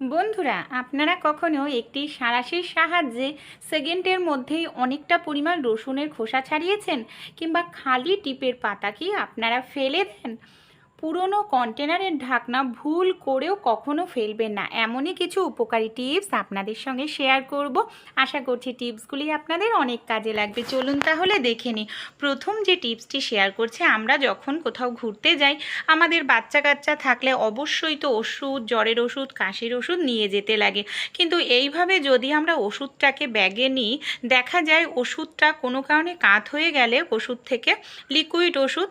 বন্ধুরা, আপনারা কখনো একটি সাঁড়াশির সাহায্যে সেকেন্ডের মধ্যেই অনেকটা পরিমাণ রসুনের খোসা ছাড়িয়েছেন কিংবা খালি টিপের পাতা কি আপনারা ফেলে দেন? পুরনো কন্টেনারের ঢাকনা ভুল করেও কখনো ফেলবেন না। এমনই কিছু উপকারী টিপস আপনাদের সঙ্গে শেয়ার করব। আশা করছি টিপসগুলি আপনাদের অনেক কাজে লাগবে। চলুন তাহলে দেখে নিই। প্রথম যে টিপসটি শেয়ার করছে, আমরা যখন কোথাও ঘুরতে যাই, আমাদের বাচ্চা কাচ্চা থাকলে অবশ্যই তো ওষুধ, জ্বরের ওষুধ, কাশির ওষুধ নিয়ে যেতে লাগে। কিন্তু এইভাবে যদি আমরা ওষুধটাকে ব্যাগে নিই, দেখা যায় ওষুধটা কোনো কারণে কাত হয়ে গেলে ওষুধ থেকে লিকুইড ওষুধ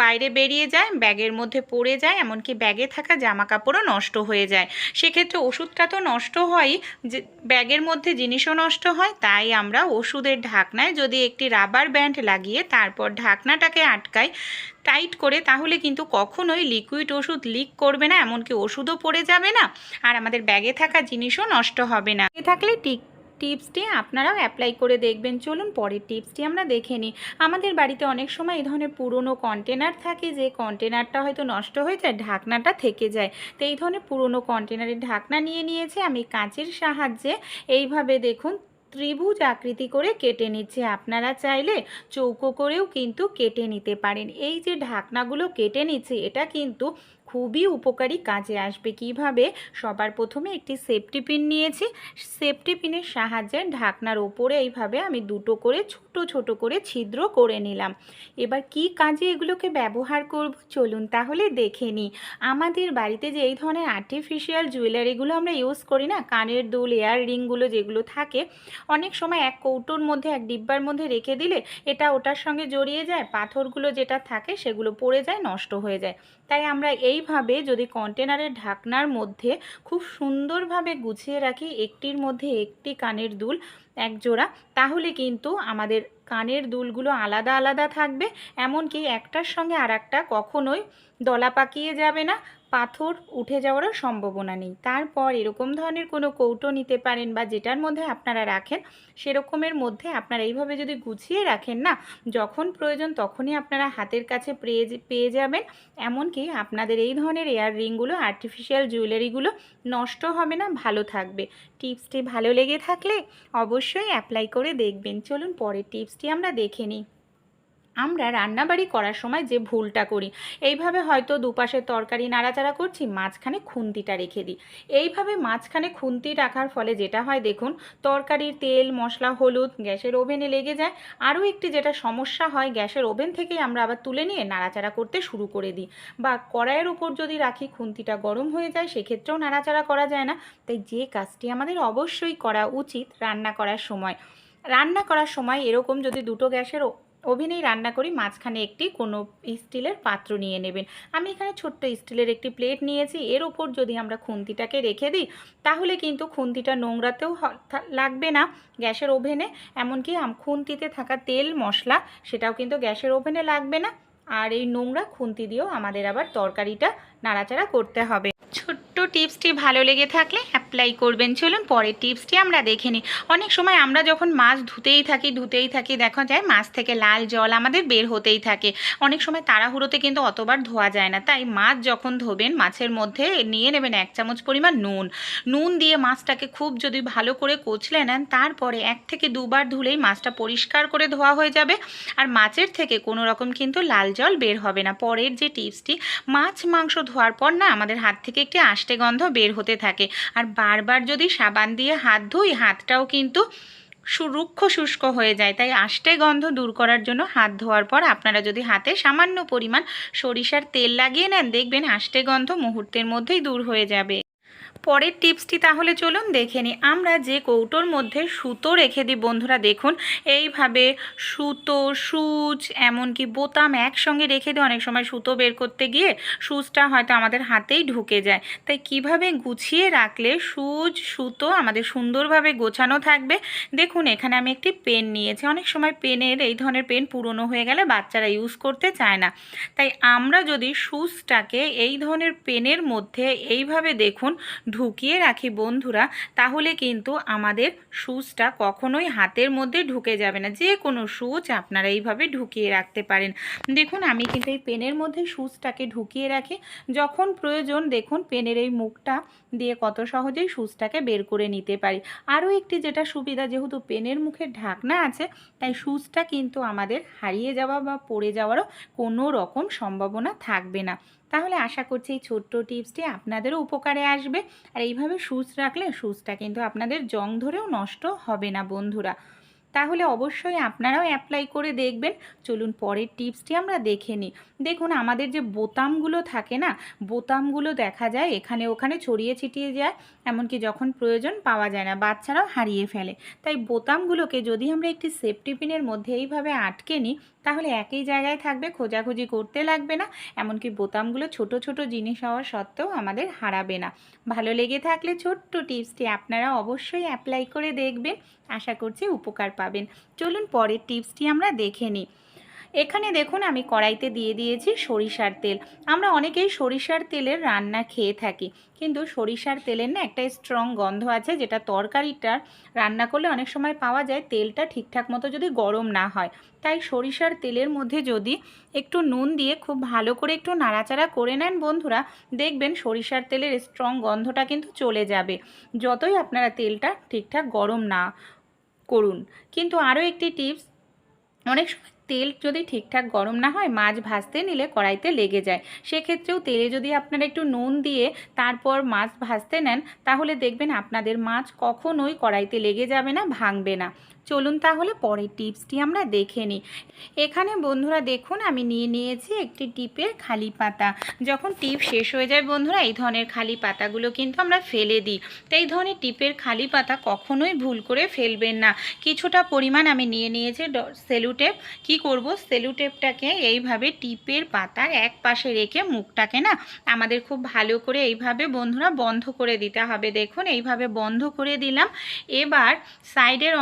বাইরে বেরিয়ে যায়, ব্যাগের মধ্যে পড়ে যায়, এমনকি ব্যাগে থাকা জামা কাপড়ও নষ্ট হয়ে যায়। সেক্ষেত্রে ওষুধটা তো নষ্ট হয়ই যে ব্যাগের মধ্যে জিনিসও নষ্ট হয়, তাই আমরা ওষুধের ঢাকনায় যদি একটি রাবার ব্যান্ড লাগিয়ে তারপর ঢাকনাটাকে আটকাই, টাইট করে, তাহলে কিন্তু কখনোই লিকুইড ওষুধ লিক করবে না, এমনকি ওষুধও পড়ে যাবে না, আর আমাদের ব্যাগে থাকা জিনিসও নষ্ট হবে না। থাকলে টিক টিপসটি আপনারাও অ্যাপ্লাই করে দেখবেন। চলুন পরের টিপসটি আমরা দেখে নিই। আমাদের বাড়িতে অনেক সময় এই ধরনের পুরনো কন্টেনার থাকে যে কন্টেনারটা হয়তো নষ্ট হয়ে যায়, ঢাকনাটা থেকে যায়। তো এই ধরনের পুরনো কন্টেনারের ঢাকনা নিয়ে নিয়েছে আমি কাঁচের সাহায্যে। এইভাবে দেখুন, ত্রিভুজ আকৃতি করে কেটে নিচ্ছে। আপনারা চাইলে চৌকো করেও কিন্তু কেটে নিতে পারেন। এই যে ঢাকনাগুলো কেটে নিচ্ছে, এটা কিন্তু খুবই উপকারী কাজে আসবে। কীভাবে? সবার প্রথমে একটি সেফটি পিন নিয়েছি। সেফটি পিনের সাহায্যে ঢাকনার ওপরে এইভাবে আমি দুটো করে ছোট ছোট করে ছিদ্র করে নিলাম। এবার কি কাজে এগুলোকে ব্যবহার করব? চলুন তাহলে দেখে নিই আমাদের বাড়িতে যে এই ধরনের আর্টিফিশিয়াল জুয়েলারিগুলো আমরা ইউজ করি না, কানের দুল এয়ার রিংগুলো যেগুলো থাকে, অনেক সময় এক কৌটোর মধ্যে, এক ডিব্বার মধ্যে রেখে দিলে এটা ওটার সঙ্গে জড়িয়ে যায়, পাথরগুলো যেটা থাকে সেগুলো পড়ে যায়, নষ্ট হয়ে যায়। তাই আমরা এইভাবে যদি কন্টেনারের ঢাকনার মধ্যে খুব সুন্দরভাবে গুছিয়ে রাখি, একটির মধ্যে একটি কানের দুল, এক জোড়া, তাহলে কিন্তু আমাদের কানের দুলগুলো আলাদা আলাদা থাকবে। এমনকি একটার সঙ্গে আর একটা কখনোই দলা পাকিয়ে যাবে না। পাথর উঠে যাওয়ারও সম্ভাবনা নেই। তারপর এরকম ধরনের কোনো কৌটো নিতে পারেন বা যেটার মধ্যে আপনারা রাখেন, সেরকমের মধ্যে আপনারা এইভাবে যদি গুছিয়ে রাখেন না, যখন প্রয়োজন তখনই আপনারা হাতের কাছে পেয়ে পেয়ে যাবেন। এমনকি আপনাদের এই ধরনের এয়ার রিংগুলো, আর্টিফিশিয়াল জুয়েলারিগুলো নষ্ট হবে না, ভালো থাকবে। টিপসটি ভালো লেগে থাকলে অবশ্যই অ্যাপ্লাই করে দেখবেন। চলুন পরের টিপসটি আমরা দেখে নিই। আমরা রান্নাবাড়ি করার সময় যে ভুলটা করি, এইভাবে হয়তো দুপাশের তরকারি নাড়াচাড়া করছি, মাঝখানে খুন্তিটা রেখে দিই। এইভাবে মাঝখানে খুন্তি রাখার ফলে যেটা হয় দেখুন, তরকারির তেল, মশলা, হলুদ গ্যাসের ওভেনে লেগে যায়। আরও একটি যেটা সমস্যা হয়, গ্যাসের ওভেন থেকেই আমরা আবার তুলে নিয়ে নাড়াচাড়া করতে শুরু করে দিই। বা কড়াইয়ের উপর যদি রাখি, খুন্তিটা গরম হয়ে যায়, সেক্ষেত্রেও নাড়াচাড়া করা যায় না। তাই যে কাজটি আমাদের অবশ্যই করা উচিত রান্না করার সময়। রান্না করার সময় এরকম যদি দুটো গ্যাসের ওভেনেই রান্না করি, মাঝখানে একটি কোনো স্টিলের পাত্র নিয়ে নেবেন। আমি এখানে ছোট্ট স্টিলের একটি প্লেট নিয়েছি, এর ওপর যদি আমরা খুন্তিটাকে রেখে দিই, তাহলে কিন্তু খুন্তিটা নোংরাতেও লাগবে না গ্যাসের ওভেনে, এমনকি খুন্তিতে থাকা তেল, মশলা, সেটাও কিন্তু গ্যাসের ওভেনে লাগবে না। আর এই নোংরা খুন্তি দিয়েও আমাদের আবার তরকারিটা নাড়াচাড়া করতে হবে। ছোট্ট টিপসটি ভালো লেগে থাকলে অ্যাপ্লাই করবেন। চলুন পরের টিপসটি আমরা দেখে নিই। অনেক সময় আমরা যখন মাছ ধুতেই থাকি ধুতেই থাকি, দেখা যায় মাছ থেকে লাল জল আমাদের বের হতেই থাকে। অনেক সময় তাড়াহুড়োতে কিন্তু অতবার ধোয়া যায় না। তাই মাছ যখন ধোবেন, মাছের মধ্যে নিয়ে নেবেন এক চামচ পরিমাণ নুন। নুন দিয়ে মাছটাকে খুব যদি ভালো করে কচলে নেন, তারপরে এক থেকে দুবার ধুলেই মাছটা পরিষ্কার করে ধোয়া হয়ে যাবে। আর মাছের থেকে কোনো রকম কিন্তু লাল জল বের হবে না। পরের যে টিপসটি, মাছ মাংস ধোয়ার পর না আমাদের হাত থেকে একটি আষ্টে গন্ধ বের হতে থাকে। আর বারবার যদি সাবান দিয়ে হাত ধুই, হাতটাও কিন্তু সুরুক্ষ শুষ্ক হয়ে যায়। তাই আষ্টে গন্ধ দূর করার জন্য হাত ধোয়ার পর আপনারা যদি হাতে সামান্য পরিমাণ সরিষার তেল লাগিয়ে নেন, দেখবেন আষ্টে গন্ধ মুহূর্তের মধ্যেই দূর হয়ে যাবে। পরের টিপসটি তাহলে চলুন দেখে নিই। আমরা যে কৌটোর মধ্যে সুতো রেখে দিই, বন্ধুরা দেখুন, এইভাবে সুতো, সুচ, এমনকি বোতাম একসঙ্গে রেখে দিই অনেক সময় সুতো বের করতে গিয়ে সুচটা হয়তো আমাদের হাতেই ঢুকে যায়। তাই কীভাবে গুছিয়ে রাখলে সুচ, সুতো আমাদের সুন্দরভাবে গোছানো থাকবে? দেখুন, এখানে আমি একটি পেন নিয়েছি। অনেক সময় পেনের, এই ধরনের পেন পুরনো হয়ে গেলে বাচ্চারা ইউজ করতে চায় না। তাই আমরা যদি সুচটাকে এই ধরনের পেনের মধ্যে এইভাবে দেখুন ঢুকিয়ে রাখি, বন্ধুরা। তাহলে কিন্তু আমাদের সুচটা কখনোই হাতের মধ্যে ঢুকে যাবে না। যে কোনো সুচ আপনারা এইভাবে ঢুকিয়ে রাখতে পারেন। দেখুন, আমি কিন্তু এই পেনের মধ্যে সুচটাকে ঢুকিয়ে রাখি। যখন প্রয়োজন, দেখুন, পেনের এই মুখটা দিয়ে কত সহজেই সুচটাকে বের করে নিতে পারি। আরও একটি যেটা সুবিধা, যেহেতু পেনের মুখে ঢাকনা আছে, তাই সুচটা কিন্তু আমাদের হারিয়ে যাওয়া বা পড়ে যাওয়ারও কোনো রকম সম্ভাবনা থাকবে না। তাহলে আশা করছি এই ছোট্ট টিপসটি আপনাদেরও উপকারে আসবে। আর এইভাবে সুচ রাখলে সুচটা কিন্তু আপনাদের জং ধরেও নষ্ট হবে না বন্ধুরা। তাহলে অবশ্যই আপনারাও অ্যাপ্লাই করে দেখবেন। চলুন পরের টিপসটি আমরা দেখে নিই। দেখুন, আমাদের যে বোতামগুলো থাকে না, বোতামগুলো দেখা যায়, এখানে ওখানে ছড়িয়ে ছিটিয়ে যায়, এমনকি যখন প্রয়োজন পাওয়া যায় না, বাচ্চারাও হারিয়ে ফেলে। তাই বোতামগুলোকে যদি আমরা একটি সেফটি পিনের মধ্যে এইভাবে আটকে নিই তাহলে একই জায়গায় থাকবে, খোঁজাখুঁজি করতে লাগবে না, এমনকি বোতামগুলো ছোট ছোট জিনিস হওয়ার সত্ত্বেও আমাদের হারাবে না। ভালো লেগে থাকলে ছোট্ট টিপসটি আপনারা অবশ্যই অ্যাপ্লাই করে দেখবেন, আশা করছি উপকার পাবেন। চলুন পরের টিপসটি আমরা দেখে নিই। এখানে দেখুন আমি কড়াইতে দিয়ে দিয়েছি সরিষার তেল। আমরা অনেকেই সরিষার তেলের রান্না খেয়ে থাকি, কিন্তু সরিষার তেলের না একটা স্ট্রং গন্ধ আছে যেটা তরকারিটার রান্না করলে অনেক সময় পাওয়া যায় তেলটা ঠিকঠাক মতো যদি গরম না হয়। তাই সরিষার তেলের মধ্যে যদি একটু নুন দিয়ে খুব ভালো করে একটু নাড়াচাড়া করে নেন বন্ধুরা, দেখবেন সরিষার তেলের স্ট্রং গন্ধটা কিন্তু চলে যাবে। যতই আপনারা তেলটা ঠিকঠাক গরম না করুন। কিন্তু আরও একটি টিপস অনেক সময় তেল যদি ঠিকঠাক গরম না হয়, মাছ ভাজতে নিলে কড়াইতে লেগে যায়। সেক্ষেত্রেও তেলে যদি আপনারা একটু নুন দিয়ে তারপর মাছ ভাজতে নেন, তাহলে দেখবেন আপনাদের মাছ কখনোই কড়াইতে লেগে যাবে না, ভাঙবে না। চলুন তাহলে পরের টিপসটি আমরা দেখে নিই। এখানে বন্ধুরা দেখুন, আমি নিয়ে নিয়েছি একটি টিপের খালি পাতা। যখন টিপ শেষ হয়ে যায় বন্ধুরা, এই ধরনের খালি পাতাগুলো কিন্তু আমরা ফেলে দিই। তো এই ধরনের টিপের খালি পাতা কখনোই ভুল করে ফেলবেন না। কিছুটা পরিমাণ আমি নিয়ে নিয়েছি সেলুটেপ। কি করব? সেলুটেপটাকে এইভাবে টিপের পাতার এক পাশে রেখে মুখটাকে না আমাদের খুব ভালো করে এইভাবে বন্ধুরা বন্ধ করে দিতে হবে। দেখুন, এইভাবে বন্ধ করে দিলাম। এবার সাইডের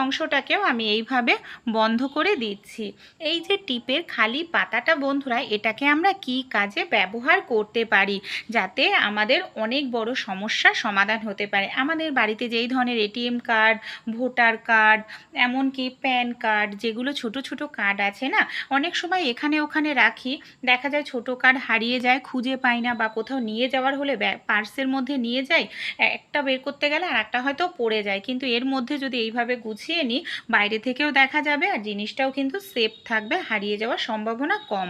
অংশটাকেও আমি এইভাবে বন্ধ করে দিচ্ছি। এই যে টিপের খালি পাতাটা বন্ধুরা, এটাকে আমরা কি কাজে ব্যবহার করতে পারি যাতে আমাদের অনেক বড় সমস্যার সমাধান হতে পারে? আমাদের বাড়িতে যেই ধরনের এটিএম কার্ড, ভোটার কার্ড, এমনকি প্যান কার্ড যেগুলো ছোট ছোট কার্ড আছে না, অনেক সময় এখানে, ওখানে রাখি, দেখা যায় ছোট কার্ড হারিয়ে যায়, খুঁজে পাই না বা কোথাও নিয়ে যাওয়ার হলে পার্সের মধ্যে নিয়ে যাই একটা বের করতে গেলে আর একটা হয়তো পড়ে যায়। কিন্তু এর মধ্যে যদি এইভাবে গুছিয়ে নিই বাইরে থেকেও দেখা যাবে আর জিনিসটাও কিন্তু সেফ থাকবে, হারিয়ে যাওয়ার সম্ভাবনা কম।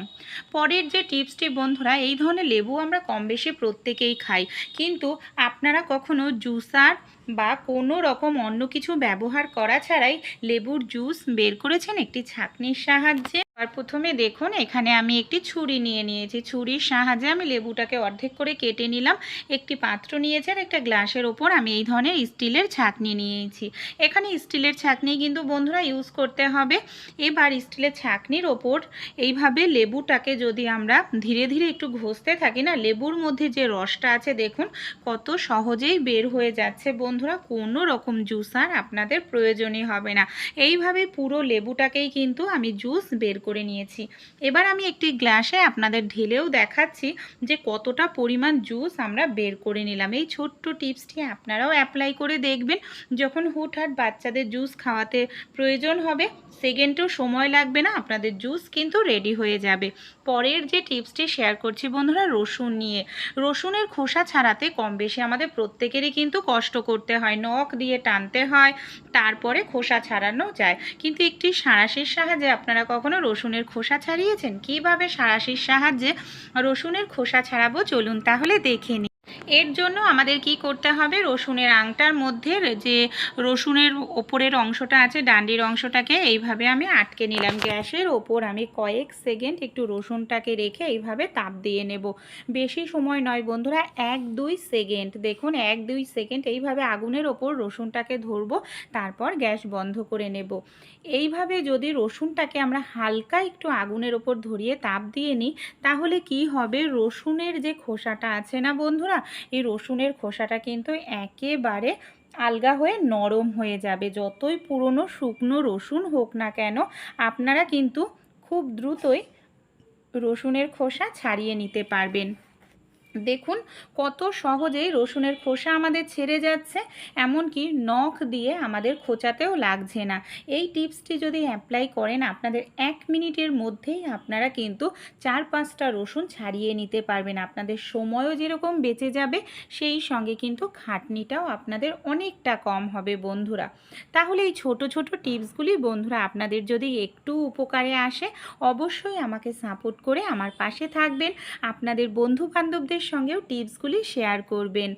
পরের যে টিপসটি বন্ধুরা, এই ধরনের লেবু আমরা কম বেশি প্রত্যেকেই খাই। কিন্তু আপনারা কখনো জুসার বা কোনো রকম অন্য কিছু ব্যবহার করা ছাড়াই লেবুর জুস বের করেছেন? একটি ছাঁকনির সাহায্যে। আর প্রথমে দেখুন, এখানে আমি একটি ছুরি নিয়ে নিয়েছি। ছুরির সাহায্যে আমি লেবুটাকে অর্ধেক করে কেটে নিলাম। একটি পাত্র নিয়েছি আর একটা গ্লাসের ওপর আমি এই ধরনের স্টিলের ছাঁকনি নিয়েছি। এখানে স্টিলের ছাঁকনি কিন্তু বন্ধুরা ইউজ করতে হবে। এবার স্টিলের ছাঁকনির ওপর এইভাবে লেবুটাকে যদি আমরা ধীরে ধীরে একটু ঘষতে থাকি না, লেবুর মধ্যে যে রসটা আছে দেখুন, কত সহজেই বের হয়ে যাচ্ছে। বন্ধুরা, কোনো রকম জুস আর আপনাদের প্রয়োজনই হবে না। এইভাবে পুরো লেবুটাকেই কিন্তু আমি জুস বের করে নিয়েছি। এবার আমি একটি গ্লাসে আপনাদের ঢেলেও দেখাচ্ছি যে কতটা পরিমাণ জুস আমরা বের করে নিলাম। এই ছোট্ট টিপসটি আপনারাও অ্যাপ্লাই করে দেখবেন। যখন হুটহাট বাচ্চাদের জুস খাওয়াতে প্রয়োজন হবে সেকেন্ডও সময় লাগবে না, আপনাদের জুস কিন্তু রেডি হয়ে যাবে। পরের যে টিপসটি শেয়ার করছি বন্ধুরা, রসুন নিয়ে। রসুনের খোসা ছাড়াতে কম বেশি আমাদের প্রত্যেকেরই কিন্তু কষ্ট করতে হয়। নখ দিয়ে টানতে হয়, তারপরে খোসা ছাড়ানো যায়। কিন্তু একটি সাঁড়াশির সাহায্যে আপনারা কখনো রসুনের খোসা ছাড়িয়েছেন? কীভাবে সারাশির সাহায্যে রসুনের খোসা ছাড়াবো? চলুন তাহলে দেখে নিই এর জন্য আমাদের কি করতে হবে? রসুনের আংটার মধ্যে যে রসুনের ওপরের অংশটা আছে, ডান্ডির অংশটাকে এইভাবে আমি আটকে নিলাম গ্যাসের ওপর। আমি কয়েক সেকেন্ড একটু রসুনটাকে রেখে এইভাবে তাপ দিয়ে নেব। বেশি সময় নয় বন্ধুরা, এক দুই সেকেন্ড। দেখুন, এক দুই সেকেন্ড এইভাবে আগুনের ওপর রসুনটাকে ধরবো, তারপর গ্যাস বন্ধ করে নেব। এইভাবে যদি রসুনটাকে আমরা হালকা একটু আগুনের ওপর ধরিয়ে তাপ দিয়ে নিই, তাহলে কি হবে? রসুনের যে খোসাটা আছে না বন্ধুরা এই রসুনের খোসাটা কিন্তু একেবারে আলগা হয়ে নরম হয়ে যাবে। যতই পুরনো শুকনো রসুন হোক না কেন, আপনারা কিন্তু খুব দ্রুতই রসুনের খোসা ছাড়িয়ে নিতে পারবেন। দেখুন কত সহজেই রসুনের খোসা আমাদের ছেড়ে যাচ্ছে, এমনকি নখ দিয়ে আমাদের খোঁচাতেও লাগছে না। এই টিপসটি যদি অ্যাপ্লাই করেন, আপনাদের এক মিনিটের মধ্যেই আপনারা কিন্তু চার পাঁচটা রসুন ছাড়িয়ে নিতে পারবেন। আপনাদের সময়ও যেরকম বেঁচে যাবে, সেই সঙ্গে কিন্তু খাটনিটাও আপনাদের অনেকটা কম হবে বন্ধুরা। তাহলে এই ছোট ছোট টিপসগুলি বন্ধুরা আপনাদের যদি একটু উপকারে আসে, অবশ্যই আমাকে সাপোর্ট করে আমার পাশে থাকবেন। আপনাদের বন্ধু বান্ধবদের সঙ্গেও টিপসগুলি শেয়ার করবেন।